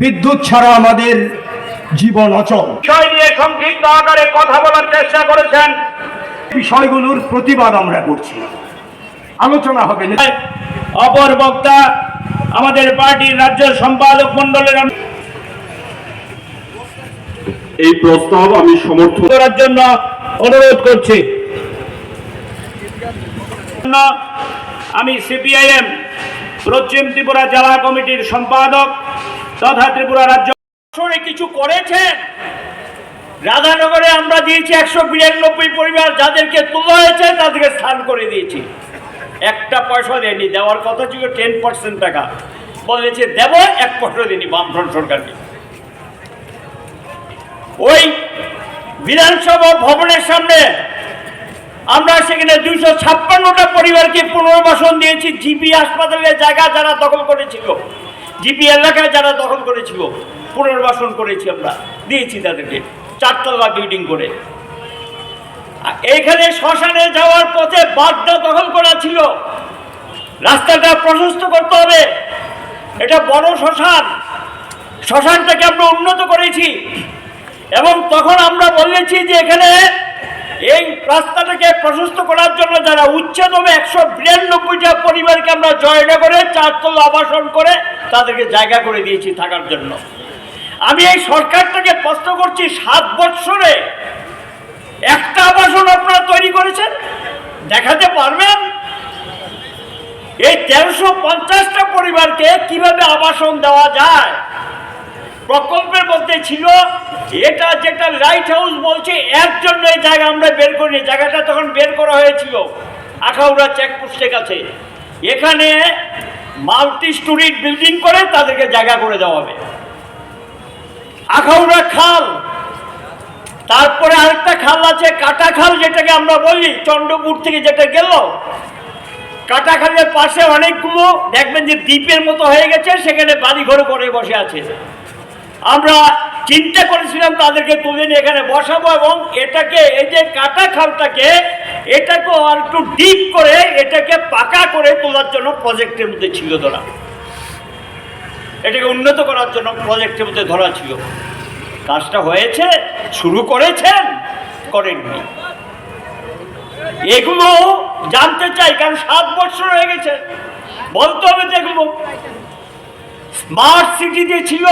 বিদ্যুৎ ছাড়া আমাদের জীবন অচল। বিষয় নিয়ে সংক্ষিপ্ত আকারে কথা বলার চেষ্টা করেছেন। বিষয়গুলোর প্রতিবাদ আমরা করছি। আলোচনা হবে। অপর বক্তা আমাদের পার্টির রাজ্য সম্পাদক মন্ডলের এই প্রস্তাব আমি সমর্থন করার জন্য অনুরোধ করছি। আমি সিপিআইএম পশ্চিম ত্রিপুরা জেলা কমিটির সম্পাদক তথা ত্রিপুরা রাজ্য কিছু করেছেন? রাধানগরে আমরা দিয়েছি একশো বিরানব্বই পরিবার যাদেরকে তোলা হয়েছে, তাদেরকে স্থান করে দিয়েছি। একটা পয়সা দেয়নি, দেওয়ার কথা ছিল টেন পার্সেন্ট টাকা। বলেছে, দেব, এক পয়সা দিনি বামফ্রন্ট সরকারকে। ওই বিধানসভা ভবনের সামনে আমরা সেখানে দুইশো ছাপ্পান্নটা পরিবারকে পুনর্বাসন দিয়েছি জিপি হাসপাতালের জায়গা যারা দখল করেছিল। জিপি এলাকায় যারা দখল করেছিল, পুনর্বাসন করেছি আমরা, দিয়েছি তাদেরকে, চারতলা বিল্ডিং করে। এইখানে শ্মশানে যাওয়ার পথে বাদটা দখল করা ছিল। রাস্তাটা প্রশস্ত করতে হবে। এটা বড় শ্মশান। শ্মশানটাকে আমরা উন্নত করেছি। এবং তখন আমরা বলেছি যে এখানে এই রাস্তাটাকে প্রশস্ত করার জন্য যারা উচ্ছেদ হবে, একশো বিরানব্বইটা পরিবারকে আমরা জয়না করে চারতলা আবাসন করে তাদেরকে জায়গা করে দিয়েছি থাকার জন্য। আমি এই সরকারটাকে প্রশ্ন করছি, সাত বৎসরে একটা আবাসন আপনারা তৈরি করেছেন? দেখাতে পারবেন? এই তেরোশো পঞ্চাশটা পরিবারকে কীভাবে আবাসন দেওয়া যায়? প্রকল্পের মধ্যে ছিল, এটা যেটা লাইট হাউস বলছে, এর জন্য এই জায়গা আমরা বের করিনি, জায়গাটা তখন বের করা হয়েছিল আখাউড়া চেকপোস্টের কাছে। এখানে মাল্টি স্টোরিড বিল্ডিং করে তাদেরকে জায়গা করে দেওয়া হবে। আখাউড়া খাল, তারপরে আরেকটা খাল আছে, কাটা খাল যেটাকে আমরা বলি, চন্দ্রপুর থেকে যেটা গেল, কাটা খালের পাশে অনেকগুলো, দেখবেন যে দ্বীপের মতো হয়ে গেছে, সেখানে বাড়ি ঘরে করে বসে আছে। আমরা চিন্তা করেছিলাম তাদেরকে তুলে নিয়ে এখানে বসাবো এবং এটাকে, এই যে কাটা খালটাকে এটাকে আর একটু ডিপ করে এটাকে পাকা করে তোলার জন্য প্রজেক্টের মধ্যে ছিল ধরা। এটাকে উন্নত করার জন্য প্রজেক্টের মধ্যে ধরা ছিল। কাজটা হয়েছে, শুরু করেছেন, করেননি। এগুলো জানতে চাই, কারণ সাত বছর হয়ে গেছে। বলতে হবে যেগুলো স্মার্ট সিটি যে ছিল।